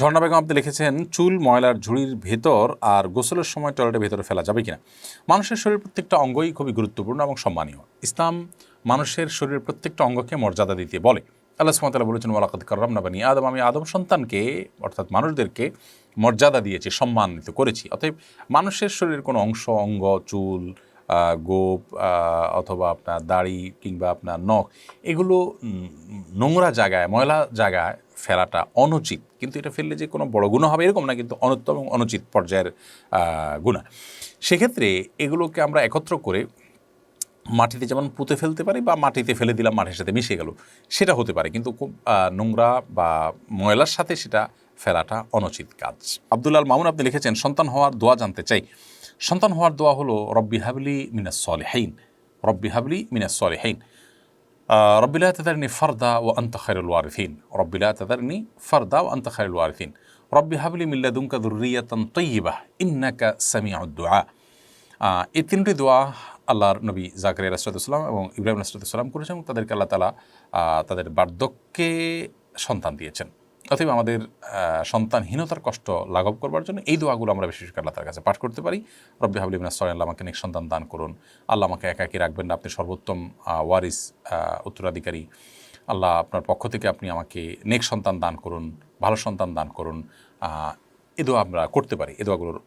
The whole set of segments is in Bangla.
ঝর্ণা বেগম আপনি লিখেছেন, চুল, ময়লার ঝুড়ির ভেতর আর গোসলের সময় টয়লেটের ভেতরে ফেলা যাবে কিনা? মানুষের শরীর প্রত্যেকটা অঙ্গই খুবই গুরুত্বপূর্ণ এবং সম্মানীয়। ইসলাম মানুষের শরীরের প্রত্যেকটা অঙ্গকে মর্যাদা দিতে বলে। আল্লাহ সুমতাল্লাহ বলেছেন ওয়ালাকাত কররাম না বানি আদম। আমি আদম সন্তানকে, অর্থাৎ মানুষদেরকে মর্যাদা দিয়েছি, সম্মানিত করেছি। অতএব মানুষের শরীরের কোনো অংশ, অঙ্গ, চুল গোপ অথবা আপনার দাড়ি কিংবা আপনার নখ, এগুলো নোংরা জায়গায়, ময়লা জায়গায় ফেলাটা অনুচিত। কিন্তু এটা ফেললে যে কোনো বড় গুণা হবে এরকম না, কিন্তু অনুত্তম এবং অনুচিত পর্যায়ের গুণা। সেক্ষেত্রে এগুলোকে আমরা একত্র করে মাটিতে যেমন পুঁতে ফেলতে পারি বা মাটিতে ফেলে দিলাম, মাটির সাথে মিশে গেল, সেটা হতে পারে। কিন্তু খুব নোংরা বা ময়লার সাথে সেটা ফেলাটা অনুচিত কাজ। আব্দুল্লাল মামুন আপনি লিখেছেন, সন্তান হওয়ার দোয়া জানতে চাই। সন্তান হওয়ার দোয়া হলো, রব্বি হাবলি মিনাস সলেহাইন, রব্বি হাবলি মিনাস সলেহাইন। রব্বিলা তাদারনি ফারদা ও আন্ত খায়রুল ওয়ারিফিন রব্বিলা তাদারনি ফারদা ও আন্ত খায়রুল ওয়ারিফিন রব্বি হাবলি মিল্লাদুমকা দুর্রিয়াতন তৈবাহ ইন্নাকা সামিউদ্দোয়া এই তিনটি দোয়া আল্লাহর নবী জাকরিয়া রাসরাতাম এবং ইব্রাহিম রাসরাতাম করেছেন এবং তাদেরকে আল্লাহ তালা তাদের বার্ধক্যে সন্তান দিয়েছেন। অতএব আমাদের সন্তানহীনতার কষ্ট লাঘব করবার জন্য এই দোয়াগুলো আমরা বিশেষ করে আল্লাহ কাছে পাঠ করতে পারি। রব্বি হাবলি হাবলিমিনা সরাই আমাকে নেক সন্তান দান করুন। আল্লাহ আমাকে একাকি রাখবেন না, আপনি সর্বোত্তম ওয়ারিস উত্তরাধিকারী। আল্লাহ আপনার পক্ষ থেকে আপনি আমাকে নেক সন্তান দান করুন, ভালো সন্তান দান করুন। এ দোয়া আমরা করতে পারি। এ দোয়াগুলোর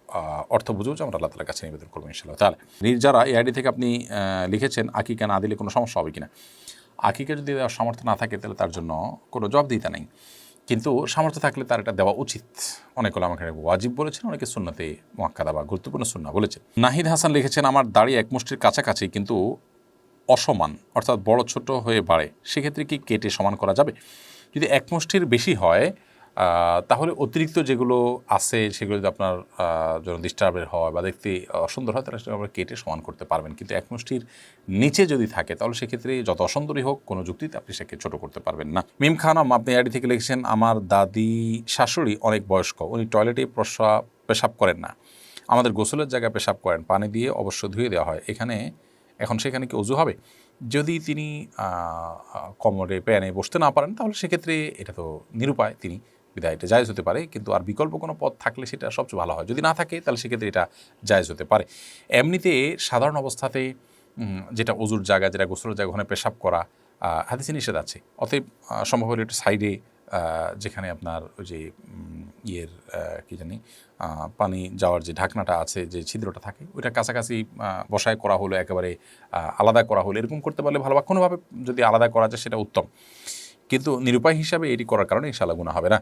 অর্থ বুঝেও যে আমরা আল্লাহ তালার কাছে নিবেদন করব ইনশাল্লাহ তাহলে যারা এই আইডি থেকে আপনি লিখেছেন, আকিকা না দিলে কোনো সমস্যা হবে কিনা? আকিকা যদি সামর্থ্য না থাকে তাহলে তার জন্য কোনো জব দিতে নেই। কিন্তু সামর্থ্য থাকলে তার এটা দেওয়া উচিত। অনেক হলো আমাকে ওয়াজিব বলেছেন, অনেকে শূন্যতে মহাক্কাদা বা গুরুত্বপূর্ণ শূন্য বলেছেন। নাহিদ হাসান লিখেছেন, আমার দাড়ি এক মুষ্টির কাছাকাছি, কিন্তু অসমান, অর্থাৎ বড় ছোট হয়ে বাড়ে। সেক্ষেত্রে কি কেটে সমান করা যাবে? যদি এক মুষ্টির বেশি হয় তাহলে অতিরিক্ত যেগুলো আছে, সেগুলো যদি আপনার জন্য ডিস্টার্বের হয় বা দেখতে অসুন্দর হয়, তাহলে সেটা কেটে সমান করতে পারবেন। কিন্তু এক মুষ্টির নিচে যদি থাকে, তাহলে সেক্ষেত্রে যত অসুন্দরই হোক, কোনো যুক্তিতে আপনি সেকে ছোট করতে পারবেন না। মিম খানম আপনি আইডি থেকে লিখেছেন, আমার দাদি শাশুড়ি অনেক বয়স্ক, উনি টয়লেটে প্রস্রাব পেশাব করেন না। আমাদের গোসলের জায়গায় পেশাব করেন, পানি দিয়ে অবশ্য ধুয়ে দেওয়া হয়। এখানে, এখন সেখানে কি অজু হবে? যদি তিনি কোমরে প্যানে বসতে না পারেন, তাহলে সেক্ষেত্রে এটা তো নিরুপায় তিনি বিদায় এটা জায়জ হতে পারে, কিন্তু আর বিকল্প কোনো পথ থাকলে সেটা সবচেয়ে ভালো হয়। যদি না থাকে, তাহলে সেক্ষেত্রে এটা জায়জ হতে পারে। এমনিতে সাধারণ অবস্থাতে যেটা অজুর জায়গা, যেটা গোসলের জায়গা, ওখানে পেশাব করা হাদিসে নিষেধ আছে। অতএব সম্ভব হলে একটু সাইডে যেখানে আপনার ওই যে ইয়ের কি জানি পানি যাওয়ার যে ঢাকনাটা আছে, যে ছিদ্রটা থাকে, ওইটা কাছাকাছি বসায় করা হলো, একেবারে আলাদা করা হলো, এরকম করতে পারলে ভালো। বা কোনোভাবে যদি আলাদা করা যায়, সেটা উত্তম। কিন্তু নিরুপায় হিসাবে এটি করার কারণে ইনশাআল্লাহ গুণা হবে না।